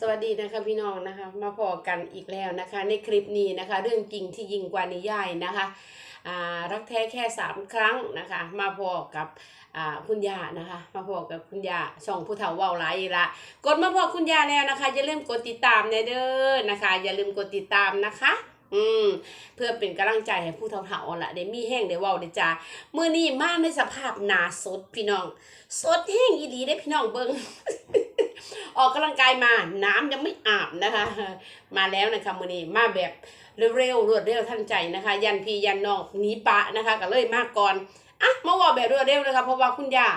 สวัสดีนะคะพี่น้องนะคะมาพอกันอีกแล้วนะคะ ในคลิปนี้นะคะ เรื่องจริงที่ยิ่งกว่านิยายนะคะอ่ารักแท้แค่สามครั้งนะคะ มาพอกับอ่าคุณยานะคะ มาพอกับคุณย่าช่องผู้เฒ่าเว้าหลายละกดมาพอคุณย่าแล้วนะคะ อย่าลืมกดติดตามเด้อนะคะ อย่าลืมกดติดตามนะคะอืมเพื่อเป็นกำลังใจให้ผู้เฒ่าๆละได้มีแห้งได้ว้าได้จ้ามื้อนี้มาในสภาพหนาสดพี่น้อง สดแห้งอีหลีได้พี่น้องเบิ่ง ออกกำลังกายมาน้ำยังไม่อาบนะคะ มาแล้วนะคะมือนี้มาแบบเร็วๆรวดเร็วทันใจนะคะ ยันพี่ยันน้องหนีปะนะคะก็เลยมาก่อนอะมาว่าแบบรวดเร็วนะคะเพราะว่าคุณย่า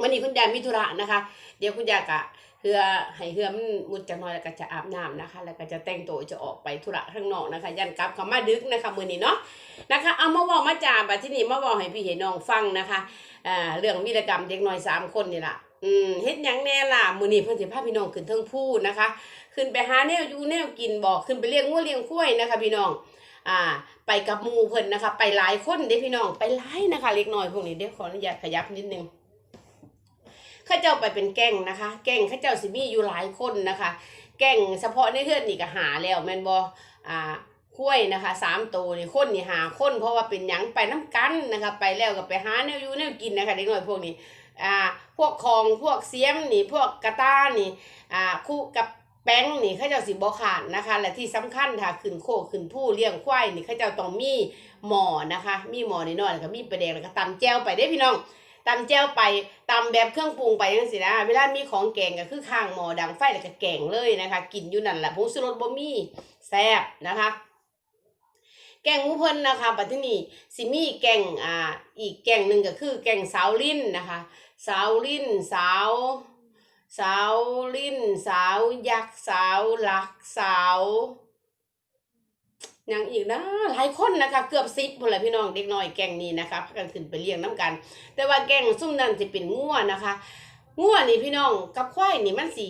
วันนี้คุณย่ามีธุระนะคะ เดี๋ยวคุณยากะเฮือให้เฮือมันมุดจะนอยแล้วก็จะอาบน้ำนะคะ แล้วก็จะแต่งตัวจะออกไปธุระข้างนอกนะคะ ยันกลับเขามาดึกนะคะมือนี้เนาะนะคะเอามาเว่ามาจาบัดที่นี่มาเว่าให้พี่เห็นน้องฟังนะคะอ่าเรื่องวีรกรรมเด็กน้อยสามคนนี่ละ อืมเฮ็ดยังแน่ล่ะมือนี้เพิ่นสิพาพี่น้องขึ้นเทิงภูนะคะ ขึ้นไปหาแนวอยู่แนวกินบอกขึ้นไปเลี้ยงงัวเลี้ยงควยนะคะ พี่น้องอ่า ไปกับหมูเพิ่นนะคะ ไปหลายคนเด้พี่น้องไปหลายนะคะ เล็กน้อยพวกนี้เดี๋ยวขออนุญาตขยับนิดนึงข้าเจ้าไปเป็นแก๊งนะคะ แก๊งข้าเจ้าสิมีอยู่หลายคนนะคะ แก๊งเฉพาะในเฮือนนี่ก็หาแล้วแมนบ่อ่าคุ้ยนะคะสามตัวนี่คนนี่หาคนเพราะว่าเป็นหยังไปน้ำกันนะคะ ไปแล้วก็ไปหาแนวอยู่แนวกินนะคะเด็กน้อยพวกนี้ อ่าพวกคองพวกเสียมนี่พวกกระต้านี่อ่าคู่กับแป้งนี่เขาเจ้าสิบ่ขาดนะคะ และที่สำคัญถ้าขึ้นโคขึ้นผู้เลี้ยงควายนี่เขาเจ้าต้องมีหมอนะคะ มีหมอนิดหน่อยแล้วก็มีประแดงแล้วก็ตำแจ่วไปได้พี่น้องตำแจ่วไปตำแบบเครื่องปรุงไปจังซี่นะเวลามีของแกงก็คือข้างหมอดังไฟแล้วก็แกงเลยนะคะ กินอยู่นั่นแหละผงชูรสบ่มีแซ่บนะคะ แกงมูเพิ่นนะคะปัจจุบันสิมีแกงอ่าอีกแกงหนึ่งก็คือ แกงสาวลิ้นนะคะสาวลิ้นสาวสาวลิ้นสาวยักษ์สาวหลักสาวอย่างอีกนะหลายคนนะคะเกือบสิบคนแหละพี่น้องเด็กน้อยแกงนี้นะคะพากันขึ้นไปเลี้ยงน้ำกัน แต่ว่าแกงซุ่มนั้นจะเป็นงัวนะคะงัวนี่พี่น้องกับควายนี่มันสิ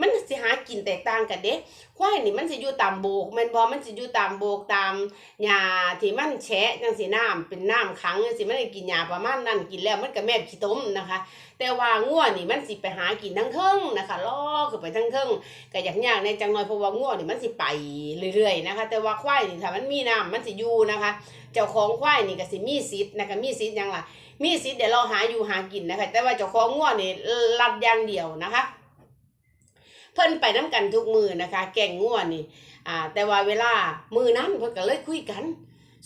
มันสิหากินแตกต่างกันเด้ควายนี่มันสิอยู่ตามโบกแม่นบ่มันสิอยู่ตามโบกตามหญ้าที่มันแฉะจังสิน้ำเป็นน้ำขังจังสิมันได้กินหญ้าประมาณนั้นกินแล้วมันก็แม่ขี้ต้มนะคะ แต่ว่างัวนี่มันสิไปหากินทั้งเทิงนะคะล่อขึ้นไปทั้งเทิงก็อยากยากในจังน้อยเพราะว่างัวนี่มันสิไปเรื่อยๆนะคะ แต่ว่าควายนี่ถ้ามันมีน้ำมันสิอยู่นะคะ เจ้าของควายนี่ก็สิมีสิทธิ์นะคะมีสิทธิ์ยังล่ะมีสิทธิ์เดี๋ยวเราหาอยู่หากินนะคะ แต่ว่าเจ้าของงัวนี่รัดอย่างเดียวนะคะ เพิ่นไปน้กันทุกมือนะคะ แก่งงัวนนี่อ่าแต่ว่าเวลามือนั้นเพิ่นก็เลยคุยกัน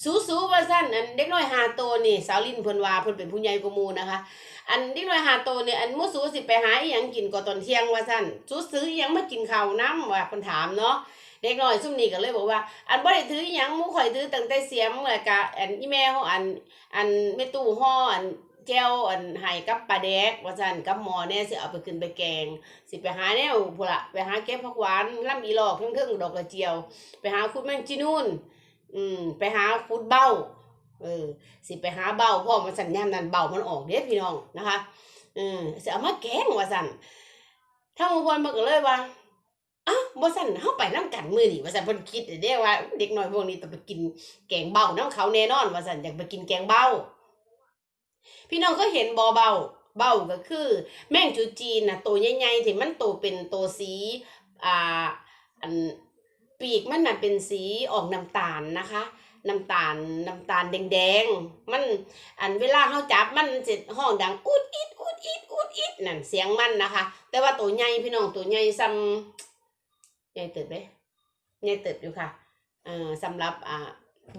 สู้ๆว่าซั่นอันเด็กน้อยหาโตวนี่สาวลินเพิ่นว่าเพิ่นเป็นผู้ใหญ่กว่าหมู่นะคะ อันเด็กน้อยหาโตวนี่อันมู่สูสิไปหาอีหยังกินก่อนตอนเที่ยงว่าซั่นสู้ซื้ออีหยังมากินข้าวน้ำว่าเพิ่นถามเนาะเด็กน้อยซุ่มนี้ก็เลยบอกว่า อันบ่ได้ถืออีหยังมู่ข่อยถือตั้งแต่เสียมแล้วก็อันอีแม่เฮาอันอันแม่ตู้ห่ออัน แก้วอันให้กับปลาแดกว่าซั่นกับหมอแน่สิเอาไปขึ้นไปแกง สิไปหาแนวพุ่ละไปหาเก็บผักหวานลำอีหลอกเพิ่องดอกกระเจียว ไปหาคุดแมงจีนูนอืมไปหาคุดเบ้าเออสิไปหาเบ้าพ่อมันสัญญาณนั้นเบ้ามันออกเด้พี่น้องนะคะเออสิเอามาแกงว่าสันถ้าบางคนมันก็เลยว่าอ้าวบ่สันเฮาไปนํกันมือนี้ว่าสันเพิ่นคิดเด้ว่า เด็กน้อยพวกนี้ต้องไปกินแกงเบ้านํเขาแน่นอนว่าสันอยากไปกินแกงเบ้า พี่น้องก็เห็นบ่เบาเบาก็คือ แมงจูจีนน่ะตัวใหญ่ๆที่มันโตเป็นตัวสีอ่าอันปีกมันน่ะเป็นสีออกน้ำตาลนะคะน้ำตาลน้ำตาลแดงๆ มันอันเวลาเขาจับมันสิห้องดังอุดอิดอุดอิดอุดอิดนั่นเสียงมันนะคะ แต่ว่าตัวใหญ่พี่น้องตัวใหญ่ซ้ำใหญ่เติบไหมใหญ่เติบอยู่ค่ะเอ่อสำหรับอ่า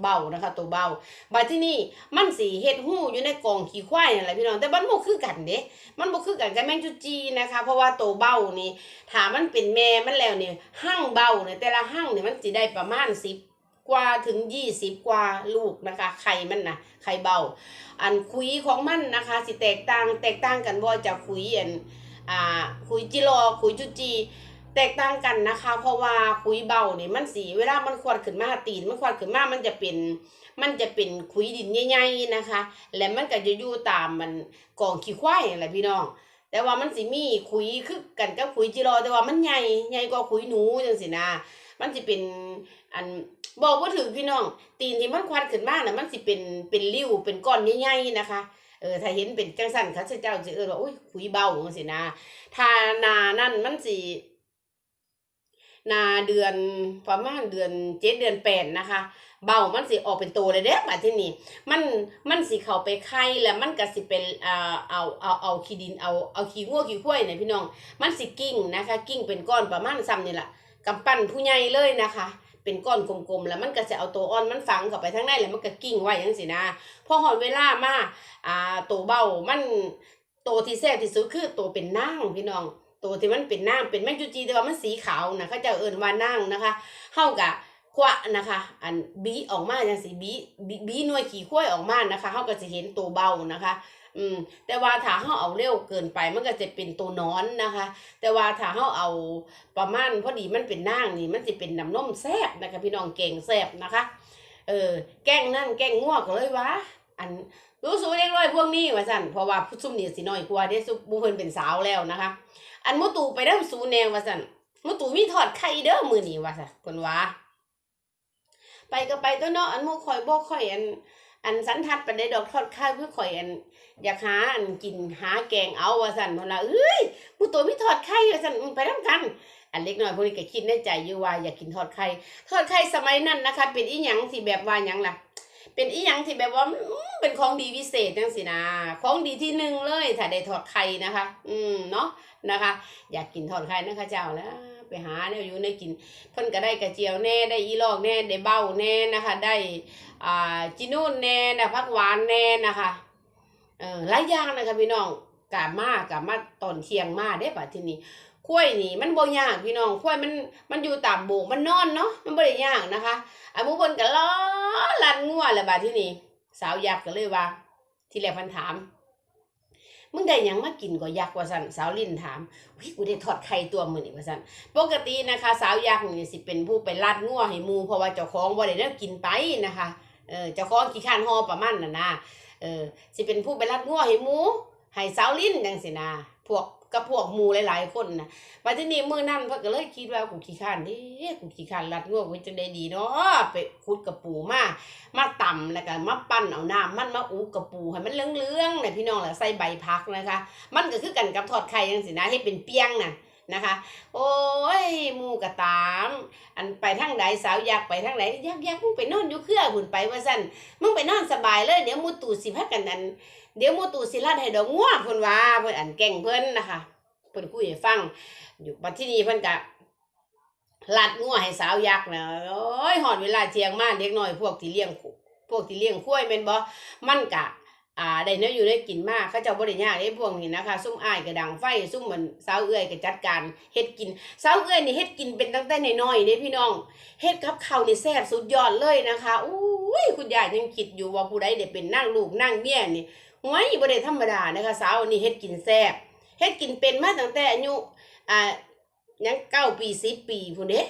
เบานะคะ ตัวเบาบัดที่นี่มันสีเฮ็ดหู้อยู่ในกองขี้ควายนั่นแหละพี่น้องแต่มันบ่คือกันเด้มันบ่คือกันกับแมงจุจีนะคะ เพราะว่าตัวเบานี่ถ้ามันเป็นแม่มันแล้วเนี่ยหั่งเบาเนี่ยแต่ละหั่งเนี่ยมันสิได้ประมาณ10กว่าถึง20กว่าลูกนะคะไข่มันนะไข่เบา อันคุยของมันนะคะ สิแตกต่างแตกต่างกันบ่จากคุยอันอ่าคุยจิรอคุยจุจี แตกต่างกันนะคะ เพราะว่าคุยเบาเนี่ยมันสีเวลามันควดขึ้นมาตีนมันควดขึ้นมามันจะเป็น มันจะเป็นคุยดินใหญ่ๆนะคะ และมันก็จะอยู่ตามมันกองขี้ควายนั่นแหละพี่น้อง แต่ว่ามันสิมีคุยคือกันกับคุยจิรอแต่ว่ามันใหญ่ใหญ่กว่าคุยหนูจังสินะมันสิเป็นอันบอกว่าถึงพี่น้อง ตีนที่มันควันขึ้นมาน่ะมันสิเป็นเป็นริ้วเป็นก้อนใหญ่ๆนะคะเออถ้าเห็นเป็นจังสันเขาเจ้าสิเออว่าอุ้ยคุยเบาจังสินะถ้านานั่นมันสิ นาเดือนประมาณเดือนเจ็ดเดือนแปดนะคะ เบามันสิออกเป็นตัวเลยเด้บัดที่นี่มันมันสิเข้าไปไข่แล้วมันก็สิเป็นอ่าเอาเอาเอาขี้ดินเอาเอาขี้งัวขี้ข้วยเนี่ยพี่น้อง มันสิกิ้งนะคะ กิ้งเป็นก้อนประมาณซ้ำนี่แหละกำปั้นผู้ใหญ่เลยนะคะเป็นก้อนกลมๆ แล้วมันก็จะเอาตัวอ่อนมันฝังเข้าไปทั้งในแล้วมันก็กิ้งไว้จังสินะพอหอดเวลามาอ่าตัวเบามันตัวที่แซ่บที่สุดคือตัวเป็นนางพี่น้อง ตัวที่มันเป็นนางเป็นแมงจุจีแต่ว่ามันสีขาวนะเขาจะเอิ้นว่านางนะคะเฮากะควะนะคะ อันบีออกมาจังสิบีบีบีหน่วยขี่ข้วยออกมานะคะเฮาก็จะเห็นตัวเบานะคะ อืม แต่ว่าถ้าเฮาเอาเร็วเกินไปมันก็จะเป็นตัวนอนนะคะ แต่ว่าถ้าเฮาเอาประมาณพอดีมันเป็นนางนี่มันจะเป็นน้ำนมแซบนะคะ พี่น้องเก่งแซบนะคะ เออแกล้งนั่นแกล้งง่วก็เลยวะอัน รู้สูเล็กน้อยพวกนี้ว่าสั่นเพราะว่าผู้ซุ่มนี่สิน้อยกว่าเด้ซุบุเพิ่นเป็นสาวแล้วนะคะ อันมุตูไปเด้อสูแนวว่าสั่นมุตูมีทอดไข่เด้อมือนี้ว่าสั่นเพิ่นว่าไปก็ไปตัวเนาะอันมูข่อยบ่ข่อยอัน อันสันทัดไปได้ดอกทอดไข่เพื่อข่อยอัน อยากหาอันกินหาแกงเอาว่าสั่นเพิ่นว่าเอ้ยมุตูมีทอดไข่ว่าสั่นอืมไปนํกัน อันเล็กน้อยพวกนี้ก็คิดในใจอยู่ว่าอยากกินทอดไข่ทอดไข่สมัยนั้นนะคะ เป็นอีหยังที่แบบว่าหยังล่ะ เป็นอีหยังที่แบบว่าเป็นของดีวิเศษจังสินะของดีที่หนึ่งเลยถ้าได้ทอดไข่นะคะ อืมเนาะนะคะ อยากกินทอดไข่นะคะเจ้าแล้วไปหาแนวอยู่ในกิน เพิ่นก็ได้กระเจียวแน่ได้อีลอกแน่ได้เบ้าแน่นะคะ ได้อ่าจินูนแน่นะผักหวานแน่นะคะเออหลายอย่างนะคะพี่น้องกามากับมาตอนเที่ยงมาได้ป่ะที่นี้ ข้วยนี่มันบ่ยากพี่น้องข้วยมันมันอยู่ตามโบกมันนอนเนาะมันบ่ได้ยากนะคะอันบนก็ล้อลันงัวแหละบาดที่นี่สาวยักษ์ก็เลยว่า ที่แรกพันถามมึงได้ยังมากินก็ยักว่าสั่นสาวลินถามวิกูได้ทอดไข่ตัวมือนี่ว่าสั่นปกตินะคะ สาวยักษ์นี่สิเป็นผู้ไปลาดงัวให้มูเพราะว่าเจ้าของบ่ได้แนวกินไปนะคะเออเจ้าของขี้ข้านหอประมาณน่ะนะเออสิเป็นผู้ไปลาดงัวให้มูให้สาวลินจังสินะพวก กับพวกหมูหลายๆคนนะปัจจุบันมื้อนั้นเพิ่นก็เลยคิดว่ากูขี้ข้านเด้กูขี้ข้านรัดงวกูจะได้ดีเนาะไปขุดกระปูมามาตำแล้วก็มาปั้นเอาน้ำมันมาอูกระปูให้มันเหลืองๆนะพี่น้องแล้วใส่ใบพักนะคะ มันก็คือกันกับทอดไข่จังสินะให้เป็นเปียงน่ะ นะคะ โอ้ยมูกระตาม อันไปทางใดสาวอยากไปทางไหนอยากอยากมึงไปนอนอยู่เครือหุ่นไปว่าซั่นมึงไปนอนสบายเลยเดี๋ยวมูตู่สิพักกันอันเดี๋ยวมูตู่สิลาดให้ดอกงัวเพิ่นว่าเพิ่นอันแก่งเพิ่นนะคะเพิ่นคุยให้ฟัง อยู่บัดที่นี้เพิ่นก็ลัดงัวให้สาวอยักนะโอ้ยหอดเวลาเที่ยงมาเด็กน้อยพวกที่เลี้ยงพวกที่เลี้ยงควายแม่นบ่มันกะ อ่าได้เนื้ออยู่ได้กินมากเขาเจ้าบ่ได้ยากไอ้พวกนี้นะคะ ซุ่มอ้ายก็ดังไฟซุ่มเหมือนสาวเอื้อยก็จัดการเฮ็ดกินสาวเอื้อยนี่เฮ็ดกินเป็นตั้งแต่น้อยๆเด้พี่น้องเฮ็ดกับเขานี่แซ่บสุดยอดเลยนะคะอุ้ยคุณยายยังคิดอยู่ว่าผู้ใดได้เป็นนางลูกนางเมียนี่หวยบ่ได้ธรรมดานะคะสาวนี่เฮ็ดกินแซ่บเฮ็ดกินเป็นมาตั้งแต่อายุอ่ายังเก้าปีสิบปีพุ่นเด้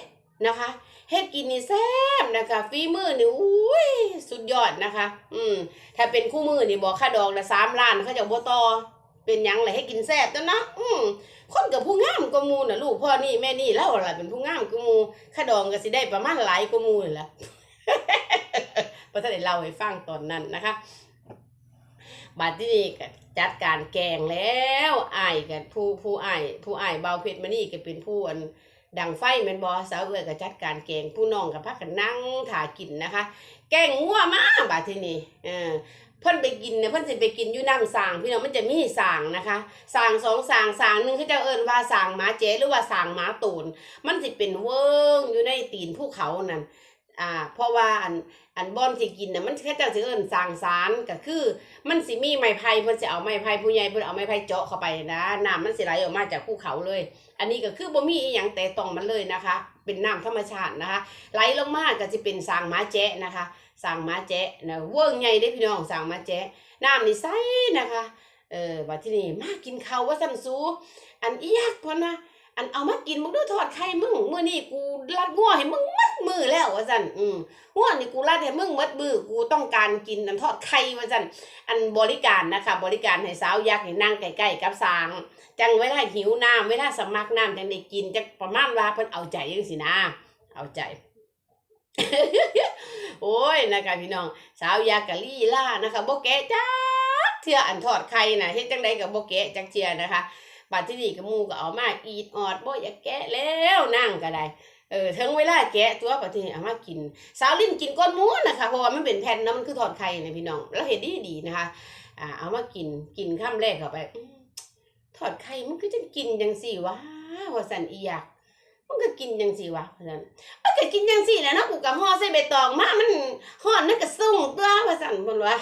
นะคะเฮ็ดกินนี่แซ่บนะคะฝีมือนี่อุ้ยสุดยอดนะคะ อืมถ้าเป็นคู่มือนี่บอกค่าดอกละสามล้านเขาจะบ่ต่อเป็นยังแหละให้กินแซ่บตัวนะอืมคนกับผู้งามกมูน่ะลูกพ่อนี่แม่นี่แล้วล่ะเป็นผู้งามกมูค่าดองก็สิได้ประมาณหลายกมูนี่แหละบ่ทันได้เล่าให้ฟังตอนนั้นนะคะบัดที่นี่ก็จัดการแกงแล้วอ้ายกับผู้ผู้อ้ายผู้อ้ายเบาเพชรมานี่ก็เป็นผู้อัน ดังไฟแมนบอสาวเอือยก็จัดการแกงผู้น้องกับพักกันนั่งถากินนะคะ แกงงัวมากบาทีนี้เออเพิ่นไปกินเนี่ยเพิ่นสิไปกินอยู่น้ำสางพี่น้องมันจะมีสางนะคะสางสองสางสางหนึ่งเขาจะเอิ้นว่าสางหมาเจ๊หรือว่าสางหมาตูน มันสิเป็นเวิ้งอยู่ในตีนภูเขานั่น อ่าเพราะว่าอันอันบอนที่กินน่ะมันเขาเจ้าสิเอิ้นสางสารก็คือ มันสิมีไม้ไผ่เพิ่นสิเอาไม้ไผ่ผู้ใหญ่เพิ่นเอาไม้ไผ่เจาะเข้าไปนะน้ำมันสิไหลออกมาจากภูเขาเลย อันนี้ก็คือบ่มีอีหยังแต่ต้องมันเลยนะคะ เป็นน้ำธรรมชาตินะคะ ไหลลงมาก็จะเป็นสางหมาแจ๊ะนะคะสางหมาแจ๊ะนะเวิ้งใหญ่เด้พี่น้องสางหมาแจ๊ะน้ำนี่ใสนะคะเออบัดที่นี่มากินข้าวว่าซั่นสูอันอียักพอนะ อันเอามากินมึงดูทอดไข่มึงมื้อนี้กูรัดงัวให้มึงมัดมือแล้วว่าซั่นอืมงัวนี่กูรัดให้มึงมัดมือกูต้องการกินอันทอดไข่ว่าซั่นอันบริการนะคะ บริการให้สาวยักษ์นี่นั่งใกล้ๆกับสาง จังเวลาหิวน้ำเวลาสมัครน้ำจังได้กินจังประมาณว่าเพิ่นเอาใจจังสินะ เอาใจโอ้ยนะคะพี่น้องสาวยากะลี่ล่านะคะโบ่แกะจักเทื่ออันทอดไข่น่ะเฮ็ดจังไดก็บ่แกะจักเทื่อนะคะ บัดที่นี่ก็หมู่ก็เอามาอีดออดบ่อยากแกะแล้วนั่งก็ได้เออถึงเวลาแกะตัวประเทศเอามากิน สาวลิ้นกินก้อนหมูนะคะเพราะว่ามันเป็นแผ่นนะมันคือทอดไข่นะพี่น้อง แล้วเห็นดีดีนะคะอ่าเอามากินกินข้ามแรกเข้าไปอื้อทอดไข่มันก็จะกินจังสี่วะว่าสันอีอยากมันก็กินจังสี่วะเพราะฉะนั้นมันก็กินจังสี่แหล้วเนาะกูกับห่อใส่ใบตองมามันห่อนั่นก็ส่งตัวว่าสันเพิ่นว่า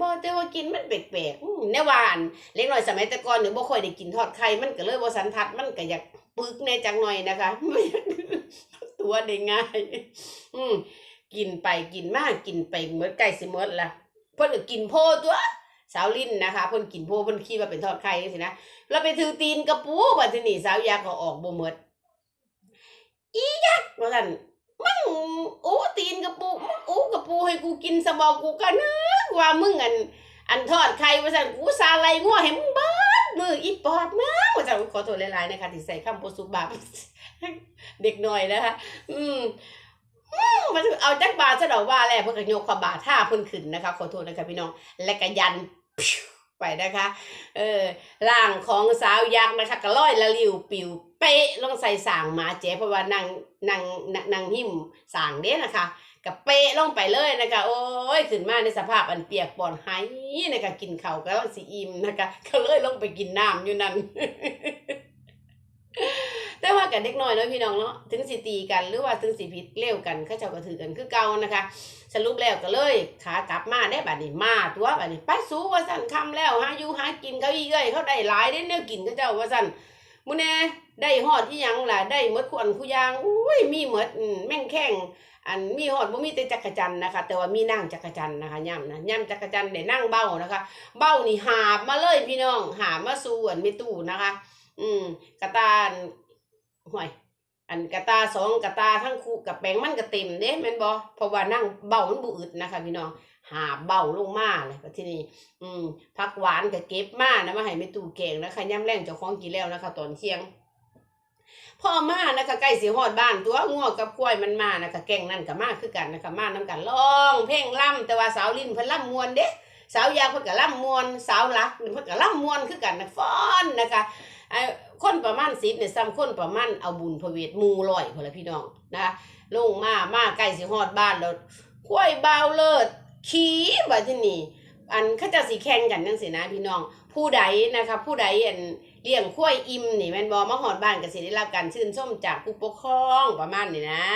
บ่แต่ว่ากินมันแปลกๆอื้อแน่วานเล็กน้อยสมัยแต่ก่อนเนี่ยบ่ค่อยได้กินทอดไข่มันก็เลยบ่สันทัดมันก็อยากปึกแน่จังหน่อยนะคะไม่อยากตัวได้ง่าย อืมกินไปกินมากกินไปเหมือนไก่สิหมดละเพิ่นก็กินโพตัวสาวลิ้นนะคะเพิ่นกินโพเพิ่นคิดว่าเป็นทอดไข่จังซี่นะเราไปถือตีนกระปูบัดทีนี้สาวยาก็ออกบ่หมดอียักว่าซั่น มึงโอ้ตีนกระปูมึงโอ้กระปูให้กูกินสมองกูก็นึกว่ามึงอัน อันทอดไข่ว่าซั่นกูซาไลงัวให้มึงเบิดมืออีปอบมึงว่าซั่นขอโทษหลายๆนะคะที่ใส่คำบ่สุภาเด็กหน้อยนะคะอืมมันเอาจักบาทซะดอกว่าแล้วเพิ่นก็ยกควาบาท่าเพิ่นขึ้นนะคะ ขอโทษนะคะพี่น้องและก็ยัน ไปนะคะ เออร่างของสาวยักษ์นะคะก็ลอยละลิวปิวเป๊ะลงใส่สางหมาเจ๊เพราะว่านางนางนางนางหิมสางเด้นะคะกับเป๊ะลงไปเลยนะคะ โอ้ยขึ้นมาในสภาพอันเปียกปอนหายนะคะกินเข่าก็ต้องสีอิ่มนะคะก็เลยลงไปกินน้ำอยู่นั่น กับเด็กน้อยเนาะพี่น้องเนาะถึงสิตีกันหรือว่าถึงสิผิดเร็วกันเขาเจ้าก็ถือกันคือเก่านะคะสรุปแล้วก็เลยขากลับมาได้บัดนี้มาตัวบัดนี้ไปสู้ว่าสั่นคำแล้วหาอยู่หากินเขาอีเอ้ยเขาได้หลายได้แนวกินเขาเจ้าว่าสั่นมื้อแน่ได้ฮอดอีหยังล่ะได้หมดควรคุยางอุ้ยมีหมดแม่งแข้งอันมีฮอดบ่มีแต่จักรจันนะคะ แต่ว่ามีนั่งจักรจันนะคะย่ำนะย่ำจักรจันได้นั่งเบ้านะคะ เบ้านี่หาบมาเลยพี่น้องหาบมาสู่อันไม่ตู้นะคะ อืมกระตาน ห่วยอันกระตาสองกระตาทั้งคู่กับแปลงมันก็เต็มเด้แม่นบ่เพราะว่านั่งเบามันบ่อึดนะคะพี่น้องหาเบาลงมาเลยก็ที่นี่อืมผักหวานก็เก็บมานะมาให้แม่ตู้แกงนะคะย่ำแรงเจ้าของกินแล้วนะคะ ตอนเที่ยงพ่อมานะคะใกล้สิฮอดบ้านตัวงัวกับควยมันมานะคะแกงนั่นก็มาคือกันนะคะมานํกันร้อง เพลงล่ำแต่ว่าสาวลิ้นเพิ่นล่ำมวนเด้สาวยาวเพิ่นก็ล่ำมวนสาวหลักเพิ่นก็ล่ำมวนคือกันนะฟ้อนนะคะไอ คนประมาณ10เนี่ยซ้ำคนประมาณเอาบุญพระเวทมู่ร้อยพุ่นละพี่น้องนะลงมามาใกล้สิฮอดบ้านแล้วควายบ่าเลิศขี่ว่าที่นี่อันเขาจะสิแข่งกันจังซี่นะพี่น้อง ผู้ใดนะคะผู้ใดอันเลี้ยงควายอิ่มนี่แมนบ่มาฮอดบ้านก็สิได้รับการชื่นชมจากผู้ปกครองประมาณนี้นะ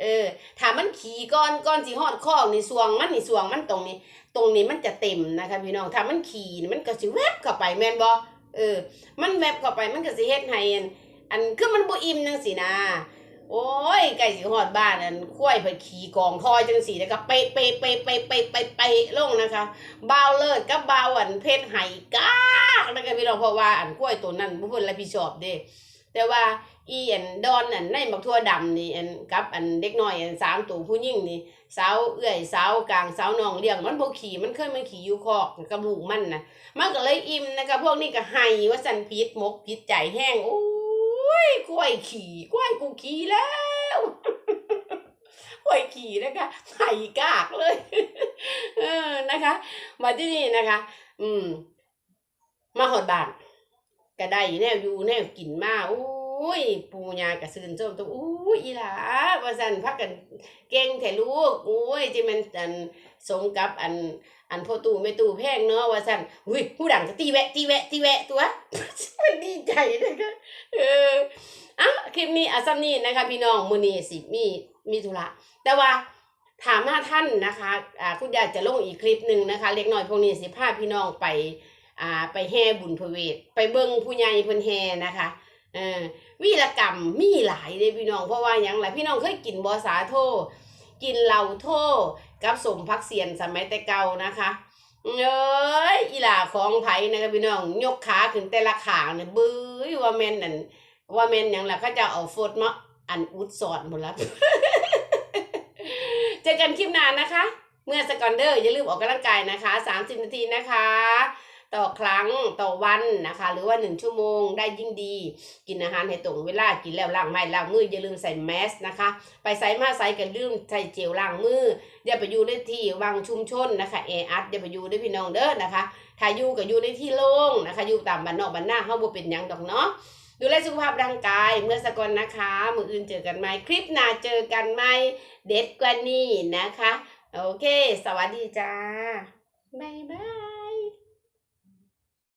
เออถ้ามันขี่ก่อนก่อนสิฮอดคอกนี่สวงมันนี่สวงมันตรงนี้ ตรงนี้มันจะเต็มนะคะพี่น้องถ้ามันขี่นี่มันก็สิแวบเข้าไปแมนบ่ เออ มันแวบเข้าไปมันก็สิเฮ็ดให้อันอันคือมันบ่อิ่มจังสินะ โอ้ยไก่สิฮอดบ้านอันคว้ยเพิ่นขี่กองทอยจังสี่แล้วก็เปะเปะเปะเปะเปะเปะเปะลงนะคะบ่าวเลิศกับบ่าวอันเพชรไห้กากแล้วก็พี่น้องเพราะว่าอันกล้วยตัวนั้นบ่เพิ่นรับผิดชอบเด้แต่ว่า อีอันดอนอันในบักทั่วดำนี่อันกับอันเด็กน้อยอันสามตัวผู้หญิงนี่สาวเอื้อยสาวกลางสาวน้องเลี้ยงมันบ่ขี่มันเคยมันขี่อยู่คอกกับลูกมันนะมันก็เลยอิ่มนะคะพวกนี้ก็ให้ว่าสันพิษมกพิษใจแห้งโอ้ยกล้วยขี่กล้วยกูขี่แล้วกล้วยขี่นะคะไห้กากเลย เออนะคะ มาที่นี่นะคะ อืม มาหอดบานก็ได้แนวอยู่แนวกินมาอุ้ อ้ย ปูยากระซืนส้มตัวอุ้ยอีหลาว่าสันพักกันเก่งแท้ลูกอุ้ยที่มันอันสมกับอันอันพ่อตู่แม่ตู่แพงเนาะว่าสันอุ้ยผู้ดังก็ตีแวะตีแวะตีแวะตัวมันดีใจนะคะเอออะคลิปนี้อะซ้ำนี้นะคะพี่น้องมือนี้สิมีมีธุระแต่ว่าถามมาท่านนะคะอ่าคุณยายจะลงอีกคลิปหนึ่งนะคะ เล็กน้อยพวกนี้สิพาพี่น้องไปอ่าไปแห่บุญพเวทไปเบิ่งผู้ใหญ่เพิ่นแห่นะคะ ออวีรกรรมมีหลายเด้พี่น้องเพราะว่าหยังล่ะพี่น้องเคยกินบอสาโท กินเหล่าโทกับสมพักเสียนสมัยแต่เก่านะคะเอ้ยอีหล่าของไผนะคะพี่น้องยกขาขึ้นแต่ละขางเนี่ยบื้อว่าแมนนั่นว่าแมนหยังล่ะเขาจะเอาโฟดมาอันอุดสอนหมดแล้วเจอกันคลิปหน้านะคะ เมื่อสกอนเดอร์อย่าลืมออกกำลังกายนะคะ 30 นาทีนะคะ ต่อครั้งต่อวันนะคะ หรือว่า 1 ชั่วโมงได้ยิ่งดี กินอาหารให้ตรงเวลากินแล้วล้างไม้ล้างมืออย่าลืมใส่แมสนะคะ ไปใส่มาใส่กันลืมใส่เจลล้างมือ อย่าไปอยู่ในที่วังชุมชนนะคะแออัดอย่าไปอยู่ด้วยพี่น้องเด้อนะคะถ้าอยู่ก็อยู่ในที่โล่งนะคะอยู่ตามบ้านนอกบ้านหน้าเฮาบ่เป็นหยังดอกเนาะดูแลสุขภาพร่างกายเมื่อสกอนนะคะ มืออื่นเจอกันไหมคลิปหน้าเจอกันไหมเด็ดกว่านี้นะคะ โอเค สวัสดีจ้า บ๊ายบาย